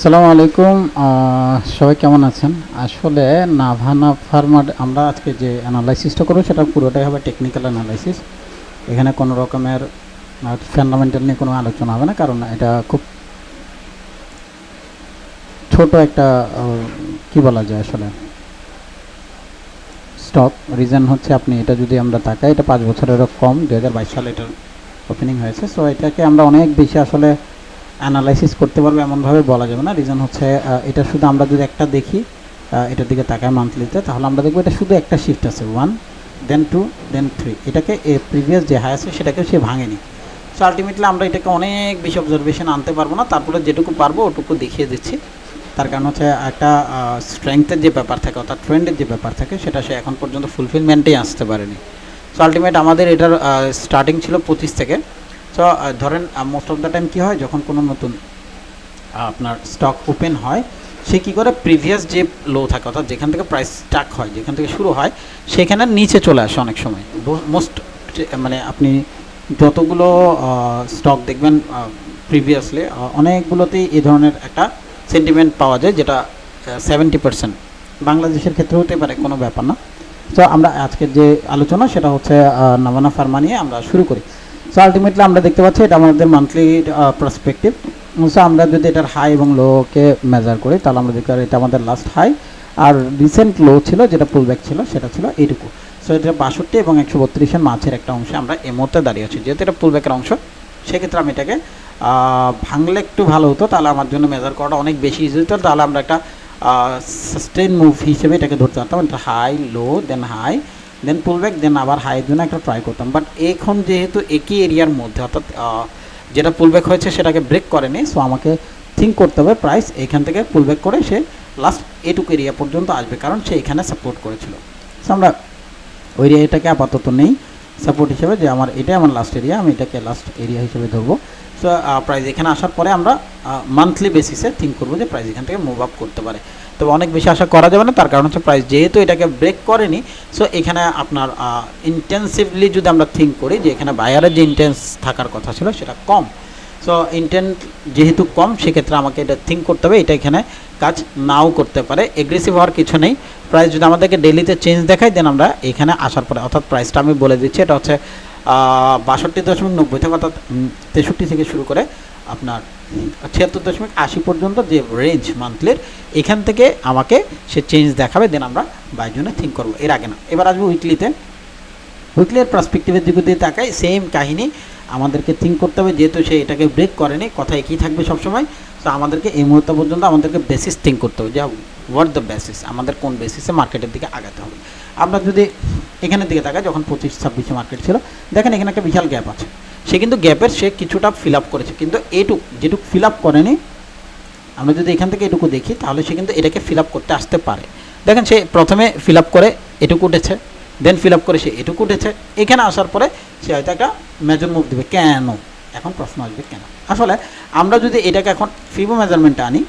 সালামু আলাইকুম। সবাই কেমন আছেন? আসলে নাভানা ফার্মার আমরা আজকে যে অ্যানালাইসিসটা করব সেটা পুরোটাই হবে টেকনিক্যাল অ্যানালাইসিস এখানে কোনো রকমের ফান্ডামেন্টাল নিয়ে কোনো আলোচনা হবে না, কারণ এটা খুব ছোট একটা কি বলা যায় আসলে? স্টক রিজন হচ্ছে আপনি এটা যদি আমরা তাকাই, এটা পাঁচ বছরেরও কম দু হাজার বাইশ সালে এটার ওপেনিং হয়েছে। সো এটাকে আমরা অনেক বেশি আসলে অ্যানালাইসিস করতে পারব, এমনভাবে বলা যাবে না। রিজন হচ্ছে এটা শুধু আমরা যদি একটা দেখি এটার দিকে তাকায় মান্থলিতে তাহলে আমরা দেখব এটা শুধু একটা শিফট আছে। One then two then three এটাকে এ প্রিভিয়াস যে হাই আছে সেটাকে সে ভাঙেনি। সো আলটিমেটলি আমরা এটাকে অনেক বেশি অবজারভেশন আনতে পারব না। তারপরে যেটুকু পারব, ওটুকু দেখিয়ে দিচ্ছি। তার কারণ হচ্ছে, একটা স্ট্রেংথের যে ব্যাপার থাকে, অর্থাৎ ট্রেন্ডের যে ব্যাপার থাকে, সেটা সে এখন পর্যন্ত ফুলফিলমেন্টেই আসতে পারেনি। সো আলটিমেট আমাদের এটার স্টার্টিং ছিল পঁচিশ থেকে। সো ধরেন মোস্ট অফ দ্য টাইম কী হয়? যখন কোনো নতুন আপনার স্টক ওপেন হয়, সে কী করে? প্রিভিয়াস যে লো থাকে, অর্থাৎ যেখান থেকে প্রাইস স্টাক হয়, যেখান থেকে শুরু হয়, সেখানে নিচে চলে আসে অনেক সময়। মোস্ট মানে আপনি যতগুলো স্টক দেখবেন প্রিভিয়াসলি অনেকগুলোতেই এই ধরনের একটা সেন্টিমেন্ট পাওয়া যায়, যেটা সেভেন্টি পার্সেন্ট বাংলাদেশের ক্ষেত্রে হতে পারে, কোনো ব্যাপার না। তো আমরা আজকের যে আলোচনা, সেটা হচ্ছে নাভানা ফার্মা নিয়ে আমরা শুরু করি। সো আলটিমেটলি আমরা দেখতে পাচ্ছি এটা আমাদের মান্থলি পার্সপেক্টিভ সো আমরা যদি এটার হাই এবং লোকে মেজার করি, তাহলে আমরা দেখতে পারি এটা আমাদের লাস্ট হাই আর রিসেন্ট লো ছিল, যেটা পুলব্যাক ছিল, সেটা ছিল এইটুকু। সো এটা বাষট্টি এবং একশো বত্রিশের মাঝের একটা অংশে আমরা এই মুহূর্তে দাঁড়িয়ে আছি। যেহেতু এটা পুলব্যাকের অংশ, সেক্ষেত্রে আমি এটাকে ভাঙলে একটু ভালো হতো, তাহলে আমার জন্য মেজার করাটা অনেক বেশি ইজি হতো। তাহলে আমরা একটা সাস্টেন মুভ হিসেবে এটাকে ধরতে পারতাম। এটা high low then high then pullback then আবার হাইয়ের জন্য একটা ট্রাই করতাম। বাট এখন যেহেতু একই এরিয়ার মধ্যে, অর্থাৎ যেটা পুল পুলব্যাক হয়েছে সেটাকে ব্রেক করেনি সো আমাকে থিঙ্ক করতে হবে প্রাইস এখান থেকে পুলব্যাক করে সে লাস্ট এটুকু এরিয়া পর্যন্ত আসবে, কারণ সে এখানে সাপোর্ট করেছিল। সো আমরা ওই এরিয়াটাকে আপাতত নেই সাপোর্ট হিসেবে যে আমার এটাই আমার লাস্ট এরিয়া আমি এটাকে লাস্ট এরিয়া হিসেবে ধরবো। প্রাইস এখানে আসার পরে আমরা মান্থলি বেসিসে থিঙ্ক করব যে প্রাইস এখান থেকে মুভ আপ করতে পারে। তবে অনেক বেশি আশা করা যাবে না, তার কারণ হচ্ছে প্রাইস যেহেতু এটাকে ব্রেক করেনি সো এখানে আপনার ইন্টেন্সিভলি যদি আমরা থিঙ্ক করি যে এখানে বায়ারের যে ইন্টেন্স থাকার কথা ছিল সেটা কম। সো ইন্টেন্ট যেহেতু কম, সেক্ষেত্রে আমাকে এটা থিঙ্ক করতে হবে, এটা এখানে কাজ নাও করতে পারে। এগ্রেসিভ হওয়ার কিছু নেই। প্রাইস যদি আমাদেরকে ডেলিতে চেঞ্জ দেখায় দেন আমরা এখানে আসার পরে, অর্থাৎ প্রাইসটা আমি বলে দিচ্ছি, এটা হচ্ছে বাষট্টি দশমিক নব্বই থেকে অর্থাৎ তেষট্টি থেকে শুরু করে আপনার ছিয়াত্তর দশমিক আশি পর্যন্ত যে রেঞ্জ মান্থলির এখান থেকে আমাকে সে চেঞ্জ দেখাবে দেন আমরা বাই জন্য থিঙ্ক করব। এর আগে না, এবার আসব উইকলিতে উইকলির পার্সপেক্টিভের দিকে দিয়ে তাকাই সেম কাহিনী আমাদেরকে থিঙ্ক করতে হবে, যেহেতু সে এটাকে ব্রেক করেনি কথা একই থাকবে সবসময়? তো আমাদেরকে এই মুহূর্ত পর্যন্ত আমাদেরকে বেসিস থিঙ্ক করতে হবে যে হোয়াট দ্য বেসিস আমাদের কোন বেসিসে মার্কেটের দিকে আগাতে হবে। আমরা যদি এখানের দিকে তাকাই যখন পঁচিশ, ছাব্বিশে মার্কেট ছিল, দেখেন এখানে একটা বিশাল গ্যাপ আছে। সে কিন্তু গ্যাপের সে কিছুটা ফিল আপ করেছে, কিন্তু এটুক, যেটুক ফিল আপ করেনি, আমরা যদি এখান থেকে এটুকু দেখি, তাহলে সে কিন্তু এটাকে ফিল আপ করতে আসতে পারে। দেখেন সে প্রথমে ফিল আপ করে এটুকু উঠেছে দেন ফিল আপ করে সে এটুকু উঠেছে। এখানে আসার পরে সে হয়তো একটা মেজর মুভ দেবে। কেন? এখন প্রশ্ন আসবে কেন? আসলে আমরা যদি এটাকে এখন ফিবো মেজারমেন্টে আনি,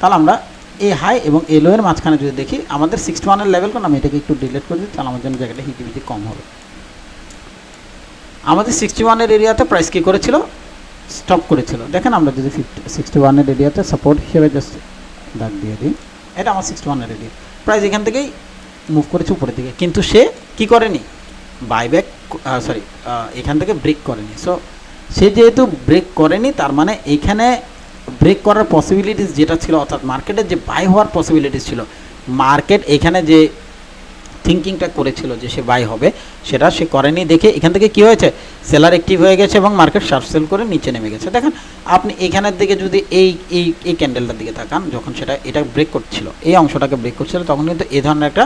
তাহলে আমরা এই হাই এবং এই লোয়ের মাঝখানে যদি দেখি, আমাদের সিক্সটি ওয়ানের লেভেল কোন, আমি এটাকে একটু ডিলিট করে দিই, তাহলে আমার জন্য জায়গাটা হিটিভিটি কম হবে। আমাদের সিক্সটি ওয়ানের এরিয়াতে প্রাইস কী করেছিল? স্টপ করেছিল। দেখেন আমরা যদি ফিফটি সিক্সটি ওয়ানের এরিয়াতে সাপোর্ট হিসেবে জাস্ট দাগ দিয়ে দিই, এটা আমার সিক্সটি ওয়ানের এরিয়া প্রাইস এখান থেকেই মুভ করেছে উপরের দিকে। কিন্তু সে কি করেনি? বাইব্যাক সরি এখান থেকে ব্রেক করেনি। সো সে যেহেতু ব্রেক করেনি, তার মানে এখানে ব্রেক করার পসিবিলিটিস যেটা ছিল, অর্থাৎ মার্কেটের যে বাই হওয়ার পসিবিলিটিস ছিল মার্কেট এখানে যে থিঙ্কিংটা করেছিল যে সে বাই হবে, সেটা সে করেনি দেখে এখান থেকে কি হয়েছে? সেলার অ্যাক্টিভ হয়ে গেছে এবং মার্কেট শার্প সেল করে নিচে নেমে গেছে। দেখেন, আপনি এখানের দিকে যদি এই এই এই ক্যান্ডেলটার দিকে তাকান, যখন সেটা, এটা ব্রেক করছিল, এই অংশটাকে ব্রেক করছিল, তখন কিন্তু এ ধরনের একটা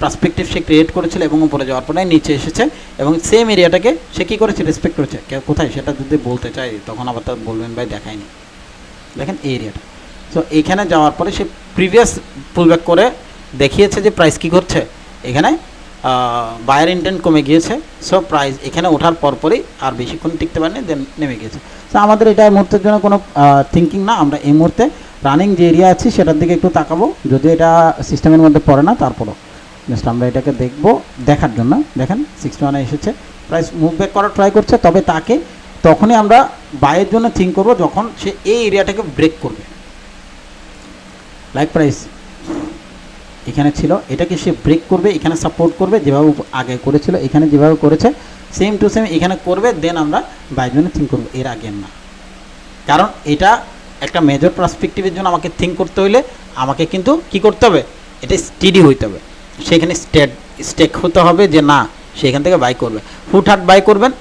পার্সপেক্টিভ সে ক্রিয়েট করেছিল এবং উপরে যাওয়ার পরে নিচে এসেছে এবং সেম এরিয়াটাকে সে কী করেছে? রেসপেক্ট করেছে। কোথায়? সেটা যদি বলতে চাই তখন আবার তার বলবেন, ভাই, দেখায়নি। দেখেন এই এরিয়াটা তো এইখানে যাওয়ার পরে সে প্রিভিয়াস পুলব্যাক করে দেখিয়েছে যে প্রাইস কী করছে। এখানে বায়ার ইন্টেন্ট কমে গিয়েছে। সো প্রাইস এখানে ওঠার পরপরই আর বেশিক্ষণ টিকতে পারেনি দেন নেমে গিয়েছে। তো আমাদের এটা মুহূর্তের জন্য কোনো থিঙ্কিং না। আমরা এই মুহূর্তে রানিং যে এরিয়া আছে, সেটার দিকে একটু তাকাবো। যদি এটা সিস্টেমের মধ্যে পড়ে না, তারপরও। জাস্ট আমরা এটাকে দেখব দেখার জন্য। দেখেন সিক্সটি ওয়ানে এসেছে। প্রাইস মুভ ব্যাক করার ট্রাই করছে, তবে তাকে তখনই আমরা বাইয়ের জন্য থিঙ্ক করব যখন সে এই এরিয়াটাকে ব্রেক করবে। লাইক প্রাইস এখানে ছিল, এটাকে সে ব্রেক করবে, এখানে সাপোর্ট করবে, যেভাবে আগে করেছিল, এখানে যেভাবে করেছে সেম টু সেম এখানে করবে দেন আমরা বাইয়ের জন্য থিঙ্ক করব। এর আগে না। কারণ এটা একটা মেজর পার্সপেক্টিভের জন্য আমাকে থিঙ্ক করতে হইলে আমাকে কিন্তু কি করতে হবে? এটা স্টেডি হইতে হবে। সেখানে স্টেট স্টেক হতে হবে যে না, সেখান থেকে বাই করবে। হুটহাট বাই করবেন,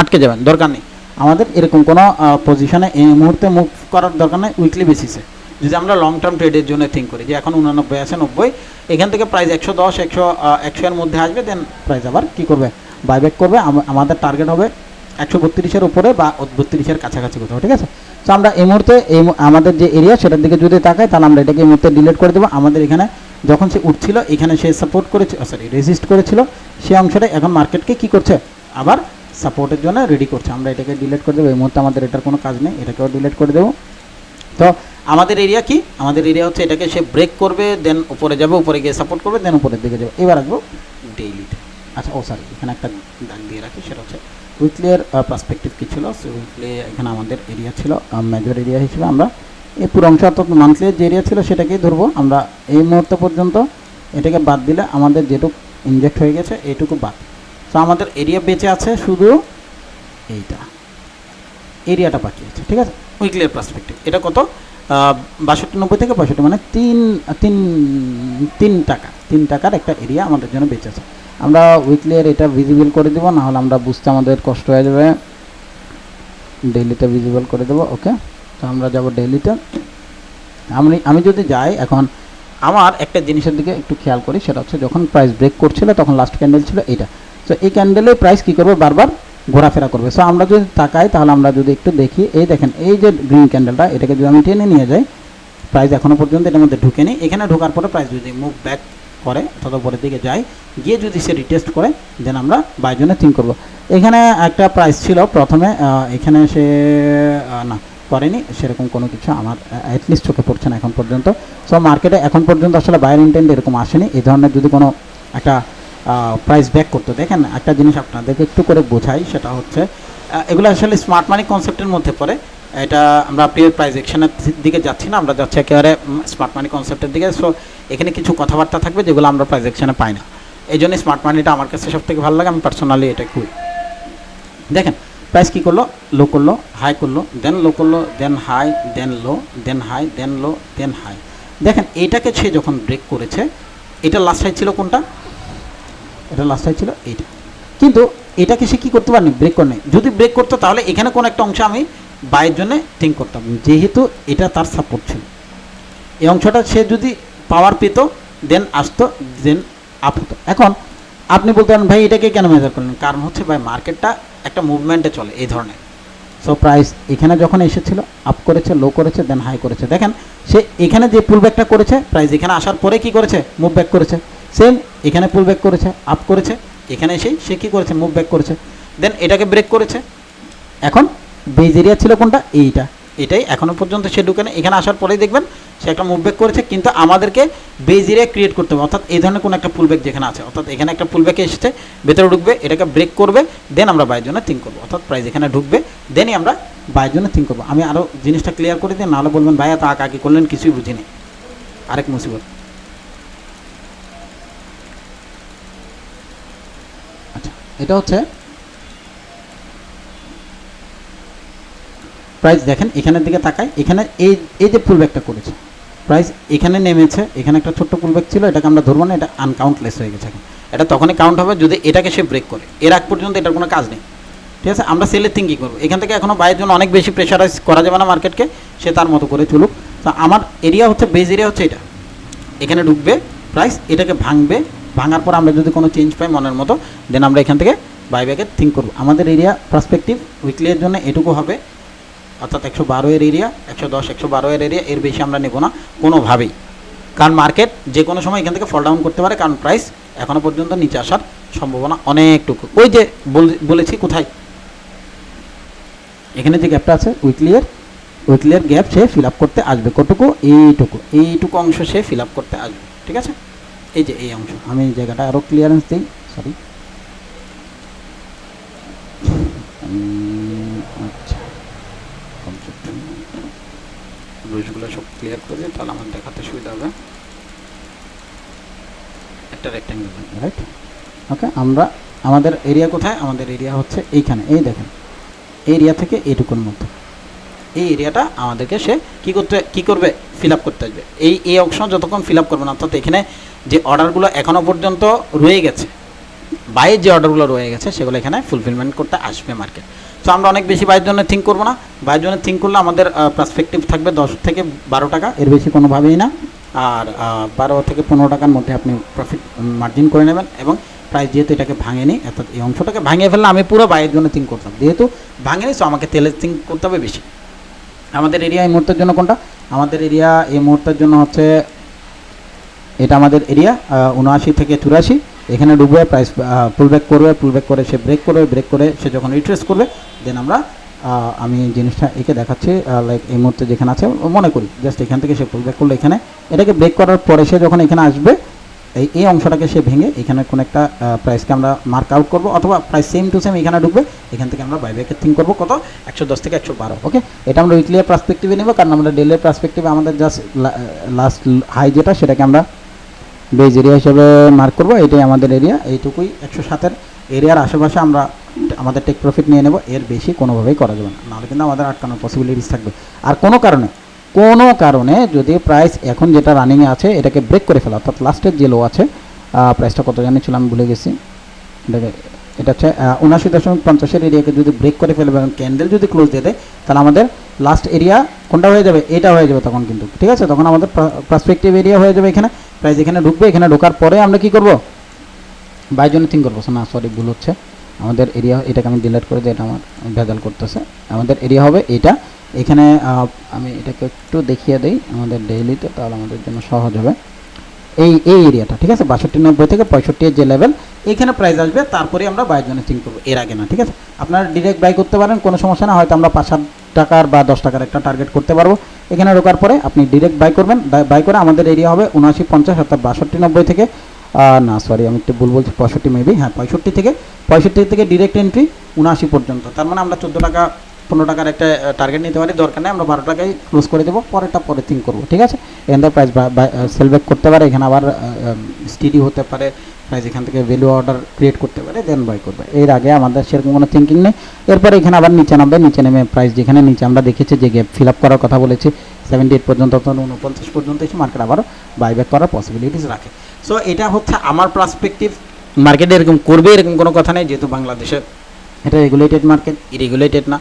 আটকে যাবেন, দরকার নেই। আমাদের এরকম কোনো পজিশনে এই মুহূর্তে মুভ করার দরকার নেই উইকলি বেসিসে যদি আমরা লং টার্ম ট্রেডের জন্য থিঙ্ক করি, যে এখন উনানব্বই আছে, নব্বই, এখান থেকে প্রাইস একশো দশ, একশো একশো এর মধ্যে আসবে দেন প্রাইস আবার কী করবে? বাইব্যাক করবে। আমাদের টার্গেট হবে একশো বত্রিশের উপরে বা বত্রিশের কাছাকাছি কোথাও, ঠিক আছে? তো আমরা এই মুহূর্তে, এই আমাদের যে এরিয়া সেটার দিকে যদি তাকাই, তাহলে আমরা এটাকে এই মুহূর্তে ডিলিট করে দেবো। আমাদের এখানে যখন সে উঠছিল, এখানে সে সাপোর্ট করেছে সরি রেজিস্ট করেছিল সেই অংশটা এখন মার্কেটকে কি করছে? আবার সাপোর্টের জন্য রেডি করছে। আমরা এটাকে ডিলিট করে দেবো। এই মুহূর্তে আমাদের এটার কোনো কাজ নেই, এটাকেও ডিলিট করে দেবো। তো আমাদের এরিয়া কি? আমাদের এরিয়া হচ্ছে এটাকে সে ব্রেক করবে দেন উপরে যাবে, উপরে গিয়ে সাপোর্ট করবে দেন উপরের দিকে যাবে। এবার আসব ডেইলিতে আচ্ছা ও সরি এখানে একটা দাগ দিয়ে রাখি, সেটা হচ্ছে উইকলিয়ার পার্সপেক্টিভ কী ছিল? সে উইকলি এখানে আমাদের এরিয়া ছিল মেজর এরিয়া হিসেবে আমরা এই পুরো অংশ অর্থাৎ মান্থলির যে এরিয়া ছিল সেটাকেই ধরবো। আমরা এই মুহূর্ত পর্যন্ত এটাকে বাদ দিলে আমাদের যেটুকু ইনজেক্ট হয়ে গেছে এইটুকু বাদ। তো আমাদের এরিয়া বেঁচে আছে শুধু এইটা। এরিয়াটা বাকি আছে, ঠিক আছে? উইকলিয়ার পার্সপেক্টিভ এটা কত? বাষট্টি, নব্বই থেকে পঁয়ষট্টি মানে তিন তিন তিন টাকা। তিন টাকার একটা এরিয়া আমাদের জন্য বেঁচে আছে। আমরা উইকলিয়ার এটা ভিজিবল করে দেবো, নাহলে আমরা বুঝতে আমাদের কষ্ট হয়ে যাবে। ডেইলিতে ভিজিবল করে দেবো ওকে তো আমরা যাব ডেইলিতে আমি আমি যদি যাই, এখন আমার একটা জিনিসের দিকে একটু খেয়াল করি, সেটা হচ্ছে যখন প্রাইস ব্রেক করছিল, তখন লাস্ট ক্যান্ডেল ছিল এইটা। তো এই ক্যান্ডেলের প্রাইস কী করবে? বারবার ঘোরাফেরা করবে। সো আমরা যদি তাকাই, তাহলে আমরা যদি একটু দেখি, এই দেখেন, এই যে গ্রিন ক্যান্ডেলটা এটাকে যদি আমি টেনে নিয়ে যাই প্রাইস এখনও পর্যন্ত এটার মধ্যে ঢুকেনি। এখানে ঢোকার পরে প্রাইস যদি মুভ ব্যাক করে, অথবা পরের দিকে যায়, গিয়ে যদি সে রিটেস্ট করে দেন আমরা বাই জন্য থিঙ্ক করব। এখানে একটা প্রাইস ছিল প্রথমে এখানে সে না করেনি, সেরকম কোনো কিছু আমার অ্যাটলিস্ট চোখে পড়ছে না এখন পর্যন্ত। সো মার্কেটে এখন পর্যন্ত আসলে বায়ার ইন্টেন্ট এরকম আসেনি। এই ধরনের যদি কোনো একটা প্রাইস ব্যাক করতো, দেখেন একটা জিনিস আপনাদেরকে একটু করে বোঝাই, সেটা হচ্ছে এগুলো আসলে স্মার্ট মানি কনসেপ্টের মধ্যে পড়ে। এটা আমরা পিওর প্রাইস অ্যাকশনের দিকে যাচ্ছি না, আমরা যাচ্ছি একেবারে স্মার্ট মানি কনসেপ্টের দিকে। সো এখানে কিছু কথাবার্তা থাকবে যেগুলো আমরা প্রাইস অ্যাকশনে পাই না। এই জন্য স্মার্ট মানিটা আমার কাছে সব থেকে ভালো লাগে, আমি পার্সোনালি এটা করি দেখেন প্রাইস কী করল লো করল হাই করল দেন লো করল then high then low then high then low then high দেখেন, এইটাকে সে যখন ব্রেক করেছে, এটা লাস্ট হাই ছিল কোনটা? এটা লাস্ট হাই ছিল এইটা। কিন্তু এটাকে সে কী করতে পারেনি? ব্রেক করে যদি ব্রেক করতো, তাহলে এখানে কোনো একটা অংশ আমি বাইয়ের জন্য থিঙ্ক করতাম। যেহেতু এটা তার সাপোর্ট ছিল। এই অংশটা সে যদি পাওয়ার পেত দেন আসতো দেন আপ হতো। এখন, আপনি বলতে পারেন, ভাই, এটাকে কেন মেজার করলেন? কারণ হচ্ছে, ভাই মার্কেটটা একটা মুভমেন্টে চলে এই ধরনের। সো প্রাইস এখানে যখন এসেছিল আপ করেছে লো করেছে দেন হাই করেছে। দেখেন, সে এখানে যে পুল ব্যাকটা করেছে প্রাইস এখানে আসার পরে কি করেছে? মুভ ব্যাক করেছে। সেম এখানে পুল ব্যাক করেছে আপ করেছে। এখানে এসেই সে কী করেছে? মুভ ব্যাক করেছে। দেন এটাকে ব্রেক করেছে। এখন বেজ এরিয়া ছিল কোনটা? এইটা। এটাই এখনও পর্যন্ত সে ঢুকে নেই। এখানে আসার পরেই দেখবেন সে একটা মুভ ব্যাক করেছে, কিন্তু আমাদেরকে বেজ এরিয়া ক্রিয়েট করতে হবে। অর্থাৎ এই ধরনের কোনো একটা পুলব্যাক যেখানে আছে। অর্থাৎ এখানে একটা পুলব্যাকে এসেছে, ভেতরে ঢুকবে, এটাকে ব্রেক করবে দেন আমরা বাইয়ের জন্য থিঙ্ক করব। অর্থাৎ প্রাইস এখানে ঢুকবে দেনই আমরা বাইয়ের জন্য থিঙ্ক করব। আমি আরও জিনিসটা ক্লিয়ার করে দিই, নাহলে বলবেন, ভাইয়া তা কাকি করলেন, কিছুই বুঝিনি। আরেক মুসিবত। আচ্ছা এটা হচ্ছে প্রাইস দেখেন, এখানের দিকে তাকায় এখানে এই এই যে পুলব্যাকটা করেছে প্রাইস এখানে নেমেছে, এখানে একটা ছোট্ট পুলব্যাক ছিল, এটাকে আমরা ধরবো না, এটা আনকাউন্টলেস হয়ে গেছে এটা তখনই কাউন্ট হবে যদি এটাকে সে ব্রেক করে, এর আগ পর্যন্ত এটার কোনো কাজ নেই। ঠিক আছে? আমরা সেলের থিঙ্কিং করব। এখান থেকে এখনও বাইরের জন্য অনেক বেশি প্রেশারাইজ করা যাবে না মার্কেটকে সে তার মতো করে চলুক। তো আমার এরিয়া হচ্ছে বেজ এরিয়া হচ্ছে এটা। এখানে ঢুকবে প্রাইস এটাকে ভাঙবে, ভাঙার পর আমরা যদি কোনো চেঞ্জ পাই মনের মতো দেন আমরা এখান থেকে বাইব্যাকে থিঙ্ক করব। আমাদের এরিয়া পার্সপেক্টিভ উইকলির জন্য এটুকু হবে। অর্থাৎ একশো বারো এর এরিয়া একশো দশ, একশো বারো এর এরিয়া এর বেশি আমরা নেব না কোনোভাবেই। কারণ মার্কেট যে কোনো সময় এখান থেকে ফল ডাউন করতে পারে, কারণ প্রাইস এখনও পর্যন্ত নিচে আসার সম্ভাবনা অনেকটুকু। ওই যে বলেছি কোথায়? এখানে যে গ্যাপটা আছে উইকলিয়ার উইকলিয়ার গ্যাপ সে ফিল আপ করতে আসবে। কতটুকু? এইটুকু। এইটুকু অংশ সে ফিল আপ করতে আসবে। ঠিক আছে? এই যে এই অংশ। আমি জায়গাটা আরও ক্লিয়ারেন্স দিই। সরি আচ্ছা রুলসগুলো সব ক্লিয়ার করে, তাহলে আমার দেখাতে সুবিধা হবে। একটা রেক্ট্যাঙ্গেল রাইট ওকে আমরা আমাদের এরিয়া কোথায়? আমাদের এরিয়া হচ্ছে এইখানে। এই দেখেন এরিয়া থেকে এইটুকুর মধ্যে। এই এরিয়াটা আমাদেরকে সে কী করতে, কী করবে? ফিল আপ করতে আসবে। এই এই অপশন যতক্ষণ ফিল আপ করবে না, অর্থাৎ এখানে যে অর্ডারগুলো এখনও পর্যন্ত রয়ে গেছে বাইরের যে অর্ডারগুলো রয়ে গেছে, সেগুলো এখানে ফুলফিলমেন্ট করতে আসবে মার্কেট তো আমরা অনেক বেশি বাইরের জন্য থিঙ্ক করব না। বাইরের জন্য থিঙ্ক করলে আমাদের পার্সপেক্টিভ থাকবে দশ থেকে বারো টাকা। এর বেশি কোনোভাবেই না। আর বারো থেকে পনেরো টাকার মধ্যে আপনি প্রফিট মার্জিন করে নেবেন এবং প্রাইস যেহেতু এটাকে ভাঙেনি অর্থাৎ এই অংশটাকে ভাঙিয়ে ফেললে আমি পুরো বাইরের জন্য থিঙ্ক করতাম। যেহেতু ভাঙেনি সো আমাকে তেলের থিঙ্ক করতে হবে বেশি। আমাদের এরিয়া এই মুহূর্তের জন্য কোনটা? আমাদের এরিয়া এই মুহূর্তের জন্য হচ্ছে, এটা আমাদের এরিয়া উনআশি থেকে চুরাশি। এখানে ডুববে প্রাইস পুলব্যাক করবে পুলব্যাক করে সে ব্রেক করবে ব্রেক করে সে যখন রিট্রেস করবে দেন আমরা আমি জিনিসটা একে দেখাচ্ছি লাইক এই মুহূর্তে যেখানে আছে, মনে করি জাস্ট এখান থেকে সে পুলব্যাক করল এখানে। এটাকে ব্রেক করার পরে সে যখন এখানে আসবে, এই এই অংশটাকে সে ভেঙে এখানে কোনো একটা প্রাইসকে আমরা মার্ক আউট করব, অথবা প্রাইস সেম টু সেম এখানে ঢুকবে, এখান থেকে আমরা বাইব্যাকের থিঙ্ক করব, কত? একশো দশ থেকে একশো বারো ওকে এটা আমরা উইকলিয়ার পার্সপেক্টিভে নেব, কারণ আমরা ডেলের পার্সপেক্টিভে আমাদের জাস্ট লাস্ট হাই যেটা, সেটাকে আমরা বেজ এরিয়া হিসেবে মার্ক করব, এটাই আমাদের এরিয়া এইটুকুই একশো সাতের এরিয়ার আশেপাশে আমরা আমাদের টেক প্রফিট নিয়ে নেব, এর বেশি কোনোভাবেই করা যাবে না, নাহলে কিন্তু আমাদের আটকানোর পসিবিলিটিস থাকবে। আর কোনো কারণে কোনো কারণে যদি প্রাইস এখন যেটা রানিংয়ে আছে, এটাকে ব্রেক করে ফেলা, অর্থাৎ লাস্টের যে লো আছে প্রাইসটা কত জানি ছিল আমি ভুলে গেছি। দেখে, এটা হচ্ছে উনাশি দশমিক পঞ্চাশের এরিয়াকে যদি ব্রেক করে ফেলবে এবং ক্যান্ডেল যদি ক্লোজ দিয়ে দেয়, তাহলে আমাদের লাস্ট এরিয়া কোনটা হয়ে যাবে? এটা হয়ে যাবে তখন কিন্তু, ঠিক আছে? তখন আমাদের পার্সপেক্টিভ এরিয়া হয়ে যাবে এখানে। প্রাইস এখানে ঢুকবে, এখানে ঢোকার পরে আমরা কি করব? বাই জন্য থিঙ্ক করব। না সরি ভুল হচ্ছে। আমাদের এরিয়া এটাকে আমি ডিলিট করে দিই, এটা আমার ভেজাল করতেছে। আমাদের এরিয়া হবে এটা। এখানে আমি এটাকে একটু দেখিয়ে দিই আমাদের ডেইলিতে তাহলে আমাদের জন্য সহজ হবে। এই এই এরিয়াটা ঠিক আছে? বাষট্টি নব্বই থেকে পঁয়ষট্টি যে লেভেল এখানে প্রাইস আসবে, তারপরে আমরা বাইয়ের জন্য থিঙ্ক করব এর আগে না, ঠিক আছে? আপনারা ডিরেক্ট বাই করতে পারেন, কোনো সমস্যা না, হয়তো আমরা পাঁচ সাত টাকার বা দশ টাকার একটা টার্গেট করতে পারব। এখানে ঢোকার পরে আপনি ডিরেক্ট বাই করবেন। বাই করে আমাদের এরিয়া হবে উনআশি, পঞ্চাশ, অর্থাৎ বাষট্টি, নব্বই থেকে না সরি আমি একটু ভুল বলছি, পঁয়ষট্টি মেবি হ্যাঁ পঁয়ষট্টি থেকে পঁয়ষট্টি থেকে ডিরেক্ট এন্ট্রি উনআশি পর্যন্ত। তার মানে আমরা চোদ্দ টাকা, পনেরো টাকার একটা টার্গেট নিতে পারি, দরকার নেই, আমরা বারো টাকায় ক্লোজ করে দেবো, পরেরটা পরে থিঙ্ক করব, ঠিক আছে? এখান থেকে প্রাইস সেল ব্যাক করতে পারে, এখানে আবার স্টিডি হতে পারে প্রাইস এখান থেকে ভ্যালু অর্ডার ক্রিয়েট করতে পারে দেন বাই করবে। এর আগে আমাদের সেরকম কোনো থিঙ্কিং নেই। এরপরে এখানে আবার নিচে নামবে, নিচে নেমে প্রাইস যেখানে নিচে আমরা দেখেছি যে গ্যাপ ফিল আপ করার কথা বলেছি সেভেন্টি এইট পর্যন্ত অর্থাৎ উনপঞ্চাশ পর্যন্ত এসে মার্কেট আবার বাইব্যাক করার পসিবিলিটিস রাখে। সো এটা হচ্ছে আমার পার্সপেক্টিভ মার্কেটে এরকম করবে এরকম কোনো কথা নেই, যেহেতু বাংলাদেশে এটা রেগুলেটেড মার্কেট ইরেগুলেটেড না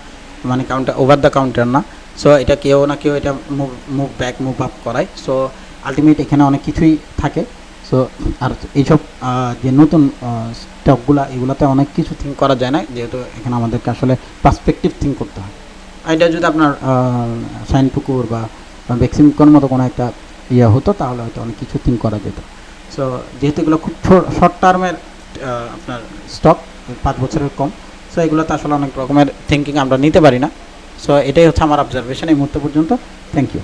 মানে কাউন্টার ওভার দ্য কাউন্টার না। সো এটা কেউ না কেউ এটা move move back move up করায়। সো আলটিমেট এখানে অনেক কিছুই থাকে। সো আর এইসব যে নতুন স্টকগুলো এগুলোতে অনেক কিছু থিঙ্ক করা যায় না, যেহেতু এখানে আমাদেরকে আসলে পার্সপেক্টিভ থিঙ্ক করতে হয়। এটা যদি আপনার সাইন পুকুর বা ভ্যাকসিনকোর মতো কোনো একটা ইয়ে হতো, তাহলে হয়তো অনেক কিছু থিঙ্ক করা যেত। সো যেহেতু এগুলো খুব শর্ট টার্মের আপনার স্টক পাঁচ বছরের কম সো এগুলোতে আসলে অনেক রকমের থিঙ্কিং আমরা নিতে পারি না। সো এটাই হচ্ছে আমার অবজারভেশন এই মুহূর্ত পর্যন্ত। Thank you